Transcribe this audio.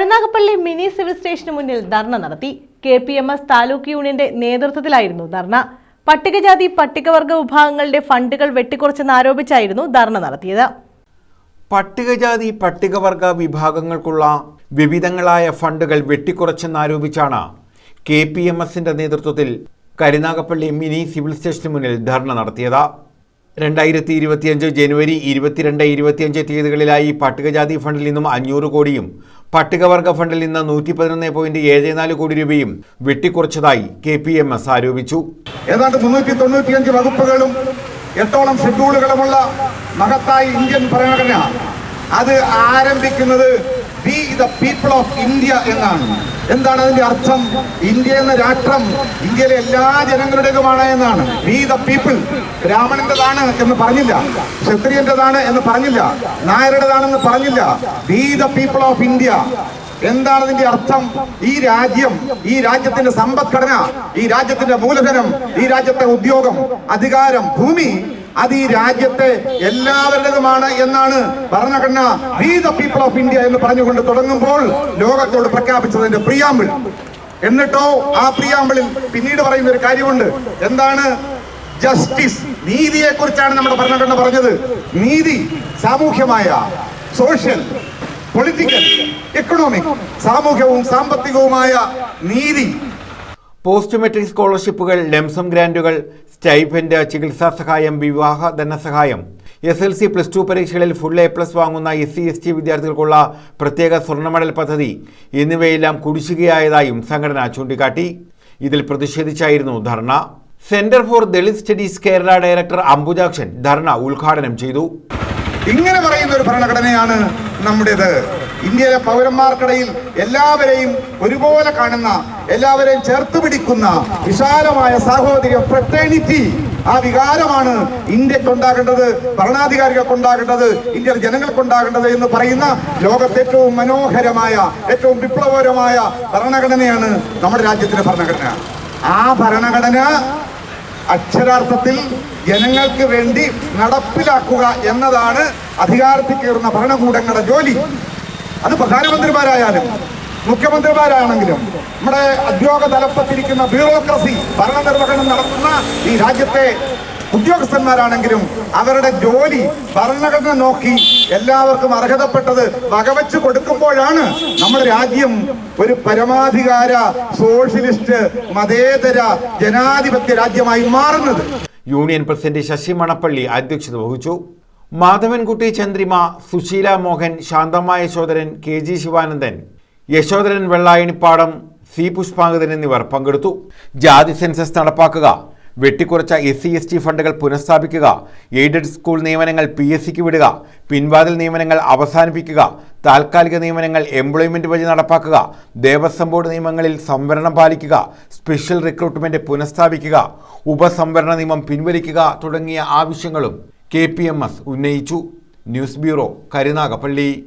Karunagappally mini civil സ്റ്റേഷന് മുന്നിൽ ധർണ നടത്തി. K P M S taluk യൂണിയന്റെ നേതൃത്വത്തിലായിരുന്നു ധർണ. പട്ടികജാതി പട്ടികവർഗ വിഭാഗങ്ങളുടെ ഫണ്ടുകൾ വെട്ടിക്കുറച്ചെന്നാരോപിച്ചായിരുന്നു ധർണ നടത്തിയത്. പട്ടികജാതി പട്ടികവർഗ വിഭാഗങ്ങൾക്കുള്ള വിവിധങ്ങളായ ഫണ്ടുകൾ വെട്ടിക്കുറച്ചെന്നാരോപിച്ചാണ് കെ പി എം എസിന്റെ നേതൃത്വത്തിൽ കരുനാഗപ്പള്ളി മിനി സിവിൽ സ്റ്റേഷന് മുന്നിൽ ധർണ നടത്തിയത്. രണ്ടായിരത്തി ഇരുപത്തിയഞ്ച് ജനുവരി ഇരുപത്തിരണ്ട് ഇരുപത്തിയഞ്ച് തീയതികളിലായി പട്ടികജാതി ഫണ്ടിൽ നിന്നും അഞ്ഞൂറ് കോടിയും പട്ടികവർഗ ഫണ്ടിൽ നിന്ന് നൂറ്റി പതിനൊന്ന് പോയിന്റ് ഏഴ് നാല് കോടി രൂപയും വെട്ടിക്കുറച്ചതായി കെ പി എം എസ് ആരോപിച്ചു. ഏതാണ്ട് മുന്നൂറ്റി തൊണ്ണൂറ്റിയഞ്ച് വകുപ്പുകളും എട്ടോളം ഷെഡ്യൂളുകളുമുള്ള മഹത്തായ ഇന്ത്യൻ ഭരണഘടന അത് ആരംഭിക്കുന്നത് ദ പീപ്പിൾ ഓഫ് ഇന്ത്യ എന്നാണ്. എന്താണ് അതിന്റെ അർത്ഥം? ഇന്ത്യ എന്ന രാഷ്ട്രം ഇന്ത്യയിലെ എല്ലാ ജനങ്ങളുടേതുമാണ് എന്നാണ്. വി ദ പീപ്പിൾ രാമനന്റേതാണ് എന്ന് പറഞ്ഞില്ല. ക്ഷത്രിയന്റേതാണ് എന്ന് പറഞ്ഞില്ല. നായരുടേതാണെന്ന് പറഞ്ഞില്ല. We the people of India. എന്താണ് അതിന്റെ അർത്ഥം? ഈ രാജ്യം ഈ രാജ്യത്തിന്റെ സമ്പദ്ഘടന ഈ രാജ്യത്തിന്റെ മൂലധനം ഈ രാജ്യത്തെ ഉദ്യോഗം അധികാരം ഭൂമി അത് ഈ രാജ്യത്തെ എല്ലാവരുടേതുമാണ് എന്നാണ് ഭരണഘടന we the people of India എന്ന് പറഞ്ഞുകൊണ്ട് തുടങ്ങുമ്പോൾ ലോകത്തോട് പ്രഖ്യാപിച്ചതിന്റെ പ്രിയാമ്പിൾ എന്നിട്ടോ ആ പ്രിയാമ്പിളിൽ പിന്നീട് പറയുന്ന ഒരു കാര്യമുണ്ട്. എന്താണ്? ജസ്റ്റിസ് നീതിയെ കുറിച്ചാണ് നമ്മുടെ ഭരണഘടന പറഞ്ഞത്. നീതി സാമൂഹ്യമായ സോഷ്യൽ പൊളിറ്റിക്കൽ എക്കണോമിക് സാമൂഹ്യവും സാമ്പത്തികവുമായ നീതി. പോസ്റ്റ് മെട്രിക് സ്കോളർഷിപ്പുകൾ ലംസം ഗ്രാന്റുകൾ സ്റ്റൈഫൻഡ് ചികിത്സാ സഹായം വിവാഹ ധനസഹായം. S L C plus two പരീക്ഷകളിൽ ഫുൾ എ പ്ലസ് വാങ്ങുന്ന എസ് സി എസ് ടി വിദ്യാർത്ഥികൾക്കുള്ള പ്രത്യേക സ്വർണമെഡൽ പദ്ധതി. എന്നിവയെല്ലാം കുടിശ്ശികയായതായും സംഘടന ചൂണ്ടിക്കാട്ടി. ഇതിൽ പ്രതിഷേധിച്ചായിരുന്നു dharna. Centre for Dalit studies Kerala director Ambujakshan dharna ഉദ്ഘാടനം ചെയ്തു. ഇങ്ങനെ പറയുന്ന ഒരു ഭരണഘടനയാണ് നമ്മുടേത്. ഇന്ത്യയിലെ പൗരന്മാർക്കിടയിൽ എല്ലാവരെയും ഒരുപോലെ കാണുന്ന എല്ലാവരെയും ചേർത്ത് പിടിക്കുന്ന വിശാലമായ സാഹോദര്യ ഫ്രറ്റേണിറ്റി ആ വികാരമാണ് ഇന്ത്യയ്ക്ക് ഉണ്ടാകേണ്ടത് ഭരണാധികാരികൾക്ക് ഉണ്ടാകേണ്ടത് ഇന്ത്യയിലെ ജനങ്ങൾക്ക് ഉണ്ടാകേണ്ടത് എന്ന് പറയുന്ന ലോകത്തെ ഏറ്റവും മനോഹരമായ ഏറ്റവും വിപ്ലവകരമായ ഭരണഘടനയാണ് നമ്മുടെ രാജ്യത്തിന്റെ ഭരണഘടന. ആ ഭരണഘടന അക്ഷരാർത്ഥത്തിൽ ജനങ്ങൾക്ക് വേണ്ടി നടപ്പിലാക്കുക എന്നതാണ് അധികാരത്തിൽ കയറുന്ന ഭരണകൂടങ്ങളുടെ ജോലി. അത് പ്രധാനമന്ത്രിമാരായാലും മുഖ്യമന്ത്രിമാരാണെങ്കിലും നമ്മുടെ ഉദ്യോഗ തലപ്പത്തിരിക്കുന്ന ബ്യൂറോക്രസി ഭരണനിർവഹണം നടത്തുന്ന ഈ രാജ്യത്തെ ഉദ്യോഗസ്ഥന്മാരാണെങ്കിലും അവരുടെ ജോലി ഭരണഘടന നോക്കി എല്ലാവർക്കും അർഹതപ്പെട്ടത് വകവെച്ച് കൊടുക്കുമ്പോഴാണ് നമ്മുടെ രാജ്യം ഒരു പരമാധികാര സോഷ്യലിസ്റ്റ് മതേതര ജനാധിപത്യ രാജ്യമായി മാറുന്നത്. യൂണിയൻ പ്രസിഡന്റ് ശശി മണപ്പള്ളി അധ്യക്ഷത വഹിച്ചു. മാധവൻകുട്ടി ചന്ദ്രിമ സുശീല മോഹൻ ശാന്തമായ Yashodharan K G Sivanandan Yashodharan Vellayanippadam C Pushpangathan എന്നിവർ പങ്കെടുത്തു. ജാതി സെൻസസ് നടപ്പാക്കുക. വെട്ടിക്കുറച്ച എസ് സി എസ് ടി ഫണ്ടുകൾ പുനഃസ്ഥാപിക്കുക. എയ്ഡഡ് സ്കൂൾ നിയമനങ്ങൾ പി എസ് സിക്ക് വിടുക. പിൻവാതിൽ നിയമനങ്ങൾ അവസാനിപ്പിക്കുക. താൽക്കാലിക നിയമനങ്ങൾ എംപ്ലോയ്മെന്റ് വഴി നടപ്പാക്കുക. ദേവസ്വം ബോർഡ് നിയമങ്ങളിൽ സംവരണം പാലിക്കുക. Special recruitment പുനഃസ്ഥാപിക്കുക. ഉപസംവരണ നിയമം പിൻവലിക്കുക തുടങ്ങിയ ആവശ്യങ്ങളും കെ പി എം എസ് ഉന്നയിച്ചു. News bureau Karunagappally.